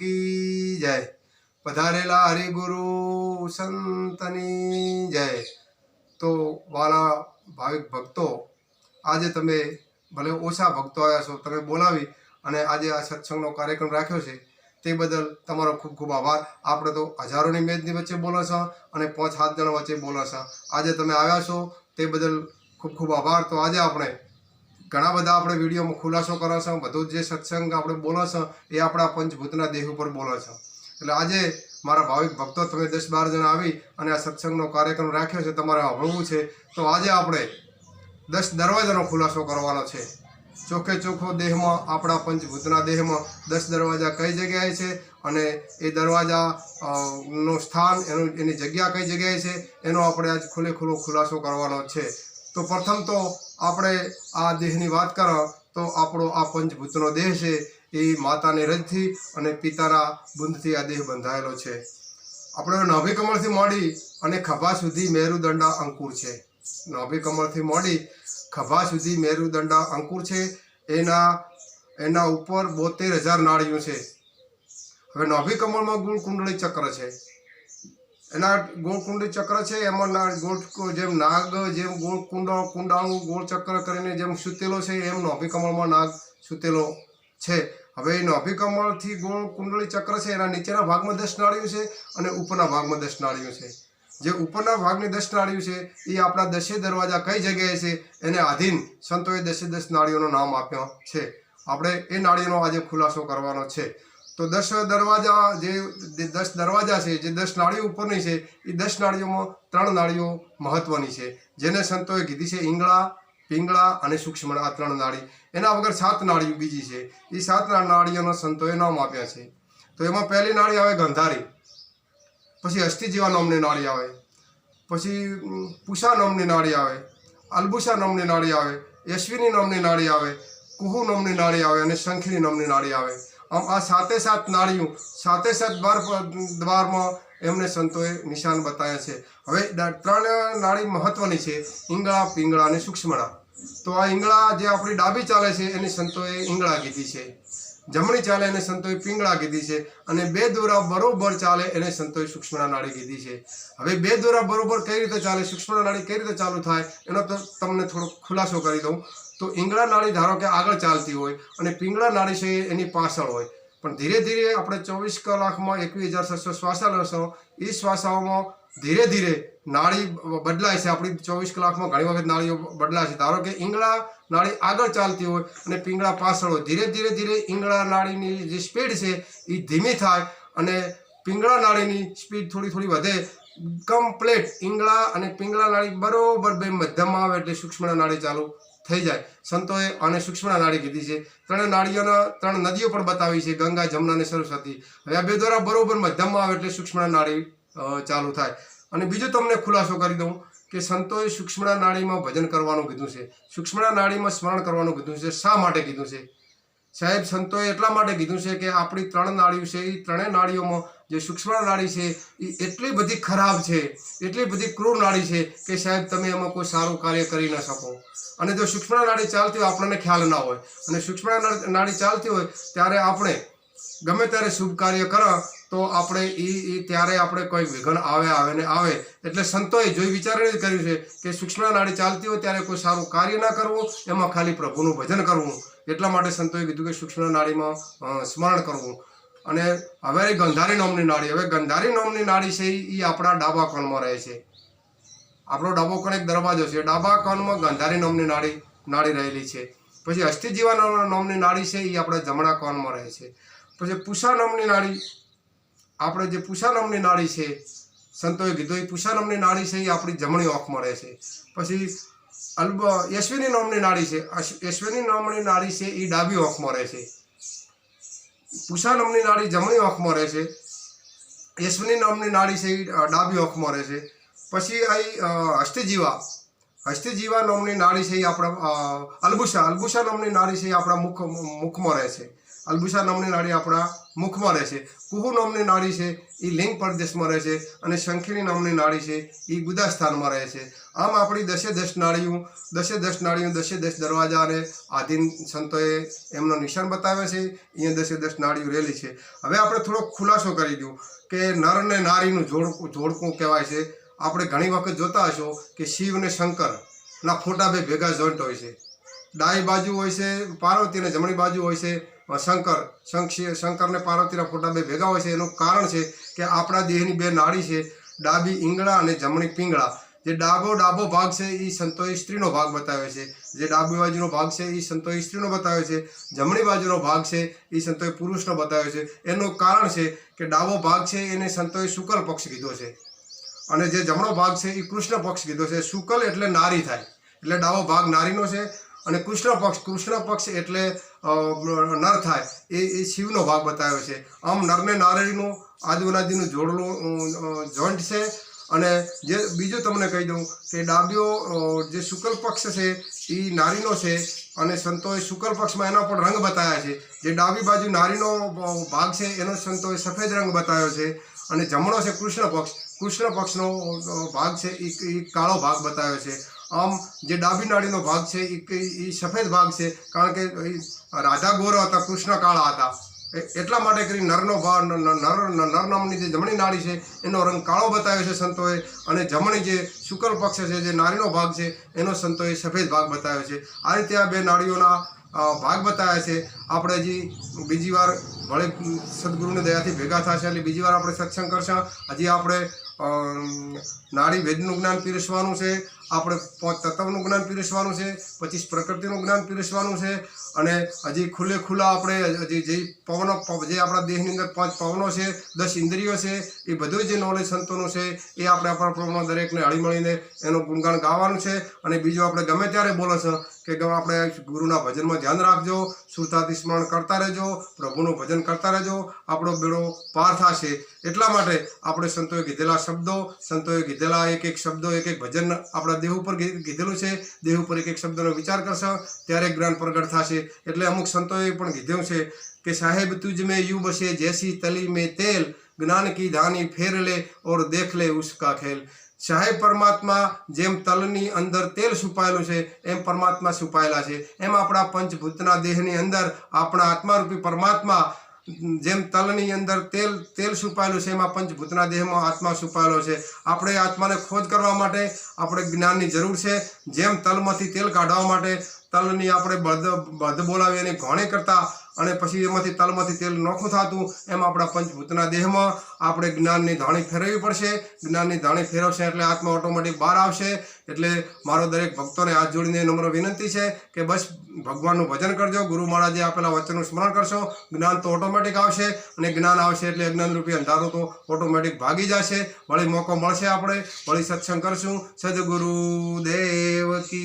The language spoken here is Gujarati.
કી જય. પધારેલા હરિગુરુ સંતની જય. તો વાલા ભાવિક ભક્તો, આજે તમે ભલે ઓછા ભક્તો આવ્યા છો, તમે બોલાવી અને આજે આ સત્સંગનો કાર્યક્રમ રાખ્યો છે, તે બદલ તમારો ખૂબ ખૂબ આભાર. આપણે તો હજારોની મેદની વચ્ચે બોલો છો અને પાંચ સાત જણા વચ્ચે બોલો છો આજે તમે આવ્યા છો, તે બદલ ખૂબ ખૂબ આભાર. તો આજે આપણે ઘણા બધા આપણે વિડીયોમાં ખુલાસો કરો છો, બધું જે સત્સંગ આપણે બોલો છો, એ આપણા પંચભૂતના દેહ ઉપર બોલો છો. એટલે આજે મારા ભાવિક ભક્તો, તમે દસ બાર જણા આવી અને આ સત્સંગનો કાર્યક્રમ રાખ્યો છે, તમારે સાંભળવું છે, તો આજે આપણે દસ દરવાજાનો ખુલાસો કરવાનો છે. ચોખ્ખે ચોખ્ખો દેહમાં, આપણા પંચભૂતના દેહમાં દસ દરવાજા કઈ જગ્યાએ છે અને એ દરવાજા નું સ્થાન, એનું, એની જગ્યા કઈ જગ્યાએ છે, એનો આપણે આજ ખુલ્લે ખુલ્લો ખુલાસો કરવાનો છે. તો પ્રથમ તો આપણે આ દેહની વાત કરો, તો આપણો આ પંચભૂતનો દેહ છે, એ માતાની રજથી અને પિતાના બુંદથી આ દેહ બંધાયેલો છે. આપણે નાભી કમળથી મોડી અને ખભા સુધી મેરુદંડા અંકુર છે. નાભી કમળથી મોડી, ખભા સુધી મેરુદંડા અંકુર છે. એના એના ઉપર બોતેર હજાર નાળીઓ છે. હવે નાભી કમળમાં ગુણ કુંડળી ચક્ર છે. એના ગોળકુંડી ચક્ર છે, એમાં ગોળ જેમ નાગ, જેમ ગોળ કુંડ કુંડાળું ગોળ ચક્ર કરીને જેમ સૂતેલો છે, એમ નાભી કમળમાં નાગ સૂતેલો છે. હવે એ નોભિકમળથી કમળથી ગોળ કુંડળી ચક્ર છે, એના નીચેના ભાગમાં દસ નાળીઓ છે અને ઉપરના ભાગમાં દસ નાળીઓ છે. જે ઉપરના ભાગની દસ નાળીઓ છે, એ આપણા દસે દરવાજા કઈ જગ્યાએ છે, એને આધીન સંતોએ દસે દસ નાળીઓનું નામ આપ્યો છે. આપણે એ નાળીઓનો આજે ખુલાસો કરવાનો છે. તો દસ દરવાજા જે જે દસ દરવાજા છે, જે દસ નાળીઓ ઉપરની છે, એ દસ નાળીઓમાં ત્રણ નાળીઓ મહત્વની છે. જેને સંતોએ કીધી છે ઈંગળા, પિંગળા અને સૂક્ષ્મ આ ત્રણ નાળી. એના વગર સાત નાળીઓ બીજી છે. એ સાત નાળીઓનો સંતોએ નામ આપ્યા છે. તો એમાં પહેલી નાળી આવે ગંધારી, પછી અસ્થિ જેવા નામની નાળી આવે, પછી પુષા નામની નાળી આવે, અલ્બુષા નામની નાળી આવે, યશ્વિની નામની નાળી આવે, કુહુ નામની નાળી આવે અને શંખની નામની નાળી આવે. આ સાતે સાત નાળીઓ સાતે સાત બાર દ્વારમાં એમને સંતોએ નિશાન બતાવ્યા છે. હવે ત્રણ નાળી મહત્વની છે, ઈંગળા, પિંગળા અને સૂક્ષ્મણા તો આ ઈંગળા જે આપણી ડાબી ચાલે છે, એની સંતોએ ઈંગળા કીધી છે. જમણી ચાલે, એને સંતોએ પિંગળા કીધી છે. અને બે દોરા બરોબર ચાલે, એને સંતોએ સૂક્ષ્મણા નાળી કીધી છે. હવે બે દોરા બરોબર કઈ રીતે ચાલે સૂક્ષ્મણા નાળી કઈ રીતે ચાલુ થાય, એનો તો તમને થોડો ખુલાસો કરી દઉં. તો ઈંગળા નાળી ધારો કે આગળ ચાલતી હોય અને પિંગળા નાળી છે એની પાછળ હોય. પણ ધીરે ધીરે આપણે ચોવીસ કલાકમાં એકવીસ હજાર છસો શ્વાસા લેશો એ શ્વાસાઓમાં ધીરે ધીરે નાળી બદલાય છે. આપણી ચોવીસ કલાકમાં ઘણી વખત નાળીઓ બદલાય છે. ધારો કે ઈંગળા નાળી આગળ ચાલતી હોય અને પિંગળા પાછળ હોય. ધીરે ધીરે ધીરે ઈંગળા નાળીની જે સ્પીડ છે એ ધીમી થાય અને પિંગળા નાળીની સ્પીડ થોડી થોડી વધે. કમ્પ્લેટ ઈંગળા અને પિંગળા નાળી બરોબર બે મધ્યમાં આવે એટલે સૂક્ષ્મ નાળી ચાલુ થઈ જાય. સંતોએ અને સૂક્ષ્મ નાળી કીધી છે. ત્રણ નાળીઓના ત્રણ નદીઓ પણ બતાવી છે. ગંગા, જમના અને સરસ્વતી. હવે આ બે દ્વારા બરોબર મધ્યમમાં આવે એટલે સૂક્ષ્મ નાળી ચાલુ થાય. અને બીજું તમને ખુલાસો કરી દઉં કે સંતોએ સૂક્ષ્મ નાળીમાં ભજન કરવાનું કીધું છે. સૂક્ષ્મ નાળીમાં સ્મરણ કરવાનું કીધું છે. શા માટે કીધું છે? સાહેબ, સંતોએ એટલા માટે કીધું છે કે આપણી ત્રણ નાળીઓ છે એ ત્રણેય નાળીઓમાં જે સૂક્ષ્મ નાળી છે એ એટલી બધી ખરાબ છે, એટલી બધી ક્રૂર નાળી છે કે સાહેબ, તમે એમાં કોઈ સારું કાર્ય કરી ન શકો. અને જો સૂક્ષ્મ નાળી ચાલતી હોય, આપણને ખ્યાલ ના હોય. અને સૂક્ષ્મ નાળી ચાલતી હોય, ત્યારે આપણે ગમે ત્યારે શુભ કાર્ય કરો તો આપણે એ ત્યારે આપણે કોઈ વિઘન આવે આવે ને આવે. એટલે સંતોએ જોઈ વિચારણી કર્યું છે કે સૂક્ષ્મ નાળી ચાલતી હોય ત્યારે કોઈ સારું કાર્ય ના કરવું, એમાં ખાલી પ્રભુનું ભજન કરવું. એટલા માટે સંતોએ કીધું કે સૂક્ષ્મ નાળીમાં સ્મરણ કરવું. અને હવે ગંધારી નામની નાળી હવે ગંધારી નામની નાળી છે એ આપણા ડાબા કોણમાં રહે છે. આપણો ડાબો કોણ એક દરવાજો છે. ડાબા કોણમાં ગંધારી નામની નાળી નાળી રહેલી છે. પછી અસ્થિજીવા નોમની નાળી છે એ આપણા જમણા કોણમાં રહે છે. પછી પૂષા નામની નાળી આપણે જે પૂષા નામની નાળી છે, સંતોએ કીધું, એ પૂષા નામની નાળી છે, એ આપણી જમણી આંખમાં રહે છે. પછી અલ્બ, યશ્વિની નામની નાળી છે. યશ્વિની નામની નાળી છે, એ ડાબી આંખમાં રહે છે. પૂષા નામની નાળી જમણી આંખમાં રહે છે. યશ્વિની નામની નાળી છે, એ ડાબી આંખમાં રહે છે. પછી અહીં હસ્તજીવા. હસ્તજીવા નામની નાળી છે, એ આપણા અલ્બુષા અલ્બુષા નામની નાળી છે, એ આપણા મુખ મુખમાં રહે છે. અલ્બુષા નામની નાડી આપણા મુખમાં રહે છે. કુહુ નામની નાડી છે, એ લિંગ પ્રદેશમાં રહે છે અને શંખીની નામની નાડી છે, એ ગુદા સ્થાનમાં રહે છે. આમ આપણી દસે દસ નાળીઓ દસે દસ નાળીઓ દસે દસ દરવાજા અને આધીન સંતોએ એમનો નિશાન બતાવે છે. અહીંયા દસે દસ નાળીઓ રહેલી છે. હવે આપણે થોડોક ખુલાસો કરી દઉં કે નર અને નારીનું જોડ, જોડકું કહેવાય છે. આપણે ઘણી વખત જોતા હશો કે શિવ અને શંકરના ફોટા બે ભેગા જોઈન્ટ હોય છે. ડાઈ બાજુ હોય છે પાર્વતી અને જમણી બાજુ હોય છે શંકર શંકર ને પાર્વતીના ફોટા બે ભેગા હોય છે. એનું કારણ છે કે આપણા દેહની બે નાળી છે, ડાબી ઈંગળા અને જમણી પિંગળા. જે ડાબો ડાબો ભાગ છે એ સંતોએ સ્ત્રીનો ભાગ બતાવે છે. જે ડાબી બાજુનો ભાગ છે એ સંતોએ સ્ત્રીનો બતાવે છે. જમણી બાજુનો ભાગ છે એ સંતોએ પુરુષનો બતાવ્યો છે. એનું કારણ છે કે ડાબો ભાગ છે એને સંતોએ શુકલ પક્ષ કીધો છે. અને જે જમણો ભાગ છે એ કૃષ્ણ પક્ષ કીધો છે. શુકલ એટલે નારી થાય. એટલે ડાબો ભાગ નારીનો છે અને કૃષ્ણ પક્ષ કૃષ્ણ પક્ષ એટલે નર થાય, એ એ શિવનો ભાગ બતાવ્યો છે. આમ નરને નારીનું આદિવનાદિનું જોડલું જોઈન્ટ છે. અને જે, બીજું તમને કહી દઉં કે ડાબીઓ જે શુક્લ પક્ષ છે, એ નારીનો છે. અને સંતોએ શુક્લ પક્ષમાં એના પણ રંગ બતાવ્યા છે. જે ડાબી બાજુ નારીનો ભાગ છે, એનો સંતોએ સફેદ રંગ બતાવ્યો છે. અને જમણો છે કૃષ્ણ પક્ષ. કૃષ્ણ પક્ષનો ભાગ છે એ કાળો ભાગ બતાવ્યો છે. આમ જે ડાબી નાળીનો ભાગ છે એ સફેદ ભાગ છે, કારણ કે રાધા ગોરા હતા, કૃષ્ણ કાળા હતા. એટલા માટે કરી નરનો ભાગ નર નર નામની જે જમણી નાળી છે, એનો રંગ કાળો બતાવ્યો છે સંતોએ. અને જમણી જે શુક્લ પક્ષ છે, જે નારીનો ભાગ છે, એનો સંતોએ સફેદ ભાગ બતાવ્યો છે. આ રીતે આ બે નાળીઓના ભાગ બતાવ્યા છે. આપણે હજી બીજી વાર ભલે સદગુરુની દયાથી ભેગા થશે એટલે બીજી વાર આપણે સત્સંગ કરશું. હજી આપણે નાડી વેદનું જ્ઞાન પીરસવાનું છે, આપણે તત્વનું જ્ઞાન પીરસવાનું છે, પચીસ પ્રકૃતિનું જ્ઞાન પીરસવાનું છે, અને હજી ખુલ્લે ખુલ્લા આપણે હજી જે પવનો, જે આપણા દેહની અંદર પાંચ પવનો છે, દસ ઇન્દ્રિયો છે, એ બધું જે નોલેજ સંતોનું છે, એ આપણે આપણા પ્રમાણ દરેકને હળીમળીને એનું ગુણગાન ગાવાનું છે, અને બીજું આપણે ગમે ત્યારે બોલો છો કે આપણે ગુરુના ભજનમાં ધ્યાન રાખજો, સુરતાથી સ્મરણ કરતા રહેજો, પ્રભુનું ભજન કરતા રહેજો, આપણો બેડો પાર થશે. એટલા માટે આપણે સંતોએ કીધેલા શબ્દો, સંતોએ કીધેલા એક એક શબ્દો, એક એક ભજન આપણા દેહ ઉપર કીધેલું છે. દેહ ઉપર એક એક શબ્દનો વિચાર કરશો, ત્યારે જ્ઞાન પ્રગટ થશે. એટલે અમુક સંતોએ પણ કીધું છે કે, સાહેબ, તુજ મેં યુ બસે જેસી તલી મેં તેલ, જ્ઞાન કી ધાની ફેર લે ઓર દેખ લે ઉસકા ખેલ. સાહેબ, પરમાત્મા જેમ તલની અંદર તેલ છુપાયેલું છે, એમ પરમાત્મા છુપાયેલા છે. એમ આપણા પંચભૂતના દેહની અંદર આપણા આત્મારૂપી પરમાત્મા જેમ તલની અંદર તેલ તેલ છુપાયેલું છે, એમાં પંચભૂતના દેહમાં આત્મા છુપાયેલો છે. આપણે આત્માને ખોજ કરવા માટે આપણે જ્ઞાનની જરૂર છે. જેમ તલમાંથી તેલ કાઢવા માટે તલની આપણે બળદ બધ બોલાવી અને ઘોણે કરતા અને પછી એમાંથી તલમાંથી તેલ નોખું થતું, એમ આપણા પંચભૂતના દેહમાં આપણે જ્ઞાનની ધાણી ફેરવવી પડશે. જ્ઞાનની ધાણી ફેરવશે એટલે આત્મા ઓટોમેટિક બહાર આવશે. એટલે મારો દરેક ભક્તોને હાથ જોડીને નમ્ર વિનંતી છે કે બસ ભગવાનનું ભજન કરજો. ગુરુ મહારાજે આપેલા વચનનું સ્મરણ કરશો. જ્ઞાન તો ઓટોમેટિક આવશે અને જ્ઞાન આવશે એટલે અજ્ઞાનરૂપી અંધારું તો ઓટોમેટિક ભાગી જશે. વળી મોકો મળશે આપણે. વળી સત્સંગ કરશું. સદગુરુ દેવ કી